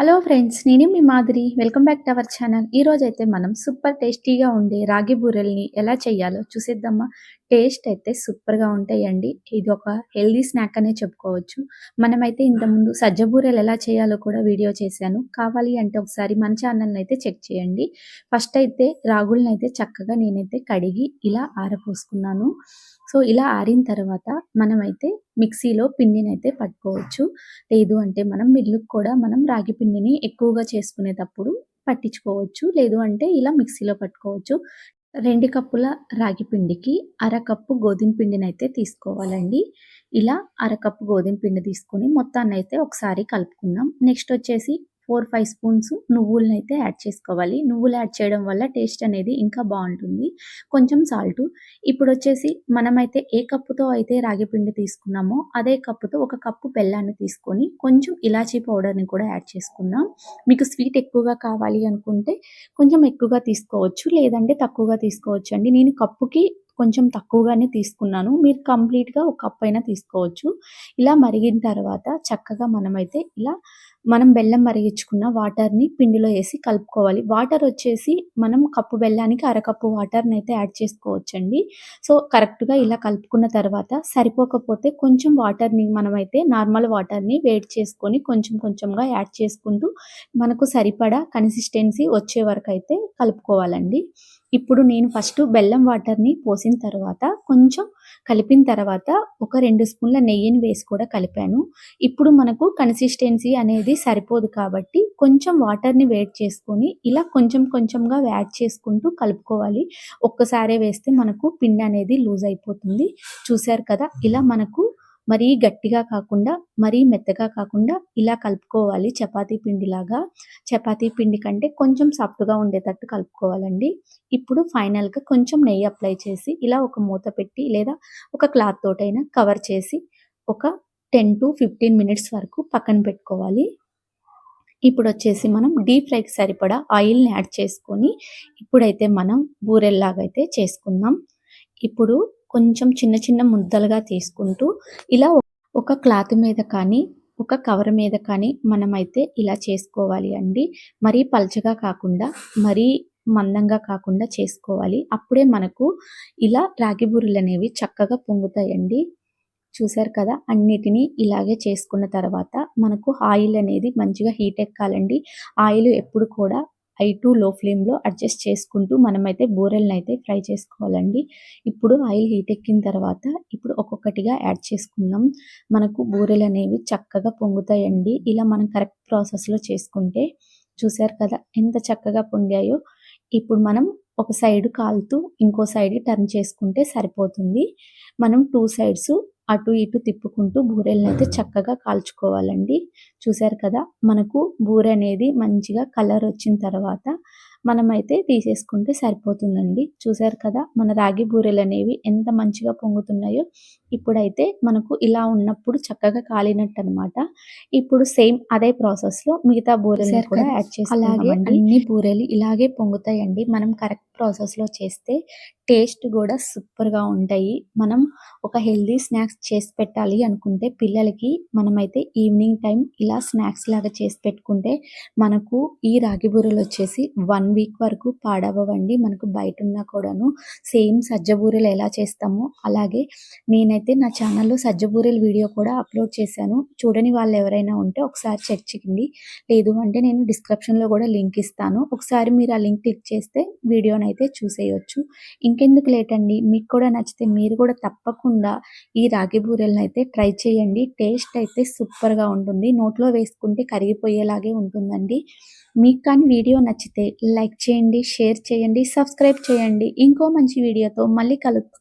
Hello friends నేను మీ మాదిరి welcome back to our channel ఈ రోజు మనం సూపర్ టేస్టీగా ఉండే రాగి బూరెల్ని ఎలా చేయాలో చూసేద్దామా? టేస్ట్ అయితే సూపర్గా ఉంటాయండి. ఇది ఒక హెల్దీ స్నాక్ అనే చెప్పుకోవచ్చు. మనమైతే ఇంతకుముందు సజ్జ బూరెలు ఎలా చేయాలో కూడా వీడియో చేశాను. కావాలి అంటే ఒకసారి మన ఛానల్ని అయితే చెక్ చేయండి. ఫస్ట్ అయితే రాగులను అయితే చక్కగా నేనైతే కడిగి ఇలా ఆరపోసుకున్నాను సో ఇలా ఆరిన తర్వాత మనమైతే మిక్సీలో పిండిని అయితే పట్టుకోవచ్చు. లేదు అంటే మనం మిల్లుకు కూడా మనం రాగి పిండిని ఎక్కువగా చేసుకునేటప్పుడు పట్టించుకోవచ్చు. లేదు అంటే ఇలా మిక్సీలో పట్టుకోవచ్చు. రెండు కప్పుల రాగి పిండికి అరకప్పు గోధుమ పిండిని అయితే తీసుకోవాలండి. ఇలా అరకప్పు గోధుమ పిండి తీసుకొని మొత్తాన్ని అయితే ఒకసారి కలుపుకుందాం. నెక్స్ట్ వచ్చేసి ఫోర్ ఫైవ్ స్పూన్స్ నువ్వులను అయితే యాడ్ చేసుకోవాలి. నువ్వులు యాడ్ చేయడం వల్ల టేస్ట్ అనేది ఇంకా బాగుంటుంది. కొంచెం సాల్ట్. ఇప్పుడు వచ్చేసి మనమైతే ఏ కప్పుతో అయితే రాగి పిండి తీసుకున్నామో అదే కప్పుతో ఒక కప్పు బెల్లాన్ని తీసుకొని కొంచెం ఇలాచీ పౌడర్ని కూడా యాడ్ చేసుకుందాం. మీకు స్వీట్ ఎక్కువగా కావాలి అనుకుంటే కొంచెం ఎక్కువగా తీసుకోవచ్చు లేదంటే తక్కువగా తీసుకోవచ్చు అండి. నేను కప్పుకి కొంచెం తక్కువగానే తీసుకున్నాను. మీరు కంప్లీట్గా ఒక కప్ అయినా తీసుకోవచ్చు. ఇలా మరిగిన తర్వాత చక్కగా మనమైతే ఇలా మనం బెల్లం మరిగించుకున్న వాటర్ని పిండిలో వేసి కలుపుకోవాలి. వాటర్ వచ్చేసి మనం కప్పు బెల్లానికి అరకప్పు వాటర్ని అయితే యాడ్ చేసుకోవచ్చండి. సో కరెక్ట్గా ఇలా కలుపుకున్న తర్వాత సరిపోకపోతే కొంచెం వాటర్ని మనమైతే నార్మల్ వాటర్ని వేడి చేసుకొని కొంచెం కొంచెంగా యాడ్ చేసుకుంటూ మనకు సరిపడా కన్సిస్టెన్సీ వచ్చే వరకు అయితే కలుపుకోవాలండి. ఇప్పుడు నేను ఫస్ట్ బెల్లం వాటర్ని పోసిన తర్వాత కొంచెం కలిపిన తర్వాత ఒక రెండు స్పూన్ల నెయ్యిని వేసి కూడా కలిపాను. ఇప్పుడు మనకు కన్సిస్టెన్సీ అనేది ఇది సరిపోదు కాబట్టి కొంచెం వాటర్ని వేడి చేసుకొని ఇలా కొంచెం కొంచెంగా యాడ్ చేసుకుంటూ కలుపుకోవాలి. ఒక్కసారే వేస్తే మనకు పిండి అనేది లూజ్ అయిపోతుంది. చూశారు కదా ఇలా మనకు మరీ గట్టిగా కాకుండా మరీ మెత్తగా కాకుండా ఇలా కలుపుకోవాలి చపాతీ పిండిలాగా. చపాతీ పిండి కంటే కొంచెం సాఫ్ట్గా ఉండేటట్టు కలుపుకోవాలండి. ఇప్పుడు ఫైనల్గా కొంచెం నెయ్యి అప్లై చేసి ఇలా ఒక మూత పెట్టి లేదా ఒక క్లాత్ తోటైనా కవర్ చేసి ఒక టెన్ టు ఫిఫ్టీన్ మినిట్స్ వరకు పక్కన పెట్టుకోవాలి. ఇప్పుడు వచ్చేసి మనం డీప్ ఫ్రైకి సరిపడా ఆయిల్ని యాడ్ చేసుకొని ఇప్పుడైతే మనం బూరెల్లాగా అయితే చేసుకుందాం. ఇప్పుడు కొంచెం చిన్న చిన్న ముద్దలుగా తీసుకుంటూ ఇలా ఒక క్లాత్ మీద కానీ ఒక కవర్ మీద కానీ మనమైతే ఇలా చేసుకోవాలి అండి. మరీ పల్చగా కాకుండా మరీ మందంగా కాకుండా చేసుకోవాలి. అప్పుడే మనకు ఇలా రాగి బూరెలు అనేవి చక్కగా పొంగుతాయండి. చూసారు కదా? అన్నిటినీ ఇలాగే చేసుకున్న తర్వాత మనకు ఆయిల్ అనేది మంచిగా హీట్ ఎక్కాలండి. ఆయిల్ ఎప్పుడు కూడా హై టు లో ఫ్లేమ్లో అడ్జస్ట్ చేసుకుంటూ మనమైతే బూరెలను అయితే ఫ్రై చేసుకోవాలండి. ఇప్పుడు ఆయిల్ హీట్ ఎక్కిన తర్వాత ఇప్పుడు ఒక్కొక్కటిగా యాడ్ చేసుకుందాం. మనకు బూరెలు అనేవి చక్కగా పొంగుతాయండి. ఇలా మనం కరెక్ట్ ప్రాసెస్లో చేసుకుంటే చూసారు కదా? ఎంత చక్కగా పొంగాయో. ఇప్పుడు మనం ఒక సైడ్ కాలుతూ ఇంకో సైడ్ టర్న్ చేసుకుంటే సరిపోతుంది. మనం టూ సైడ్స్ అటు ఇటు తిప్పుకుంటూ బూరెలను అయితే చక్కగా కాల్చుకోవాలండి. చూశారు కదా మనకు బూరె అనేది మంచిగా కలర్ వచ్చిన తర్వాత మనమైతే తీసేసుకుంటే సరిపోతుందండి. చూసారు కదా మన రాగి బూరెలు అనేవి ఎంత మంచిగా పొంగుతున్నాయో ఇప్పుడైతే మనకు ఇలా ఉన్నప్పుడు చక్కగా కాలినట్టు అనమాట ఇప్పుడు సేమ్ అదే ప్రాసెస్లో మిగతా బూరెలు కూడా యాడ్ చేసి అలాగే అన్ని బూరెలు ఇలాగే పొంగుతాయండి. మనం కరెక్ట్ ప్రాసెస్లో చేస్తే టేస్ట్ కూడా సూపర్గా ఉంటాయి. మనం ఒక హెల్దీ స్నాక్స్ చేసి పెట్టాలి అనుకుంటే పిల్లలకి మనమైతే ఈవినింగ్ టైం ఇలా స్నాక్స్ లాగా చేసి పెట్టుకుంటే మనకు ఈ రాగి బూరెలు వచ్చేసి వన్ వీక్ వరకు పాడవ్వండి మనకు బయట ఉన్నా కూడాను సేమ్ సజ్జ బూరెలు ఎలా చేస్తామో అలాగే నేనైతే నా ఛానల్లో సజ్జ బూరెలు వీడియో కూడా అప్లోడ్ చేశాను. చూడని వాళ్ళు ఎవరైనా ఉంటే ఒకసారి చెక్ చేయండి. లేదు అంటే నేను డిస్క్రిప్షన్లో కూడా లింక్ ఇస్తాను. ఒకసారి మీరు ఆ లింక్ క్లిక్ చేస్తే వీడియోని అయితే చూసేయచ్చు. ఇంకెందుకు లేట్ అండి? మీకు కూడా నచ్చితే మీరు కూడా తప్పకుండా ఈ రాగి బూరెలను అయితే ట్రై చేయండి. టేస్ట్ అయితే సూపర్గా ఉంటుంది. నోట్లో వేసుకుంటే కరిగిపోయేలాగే ఉంటుందండి. మీకు కానీ వీడియో నచ్చితే లైక్ చేయండి షేర్ చేయండి సబ్స్క్రైబ్ చేయండి. ఇంకో మంచి వీడియోతో మళ్ళీ కలుద్దాం.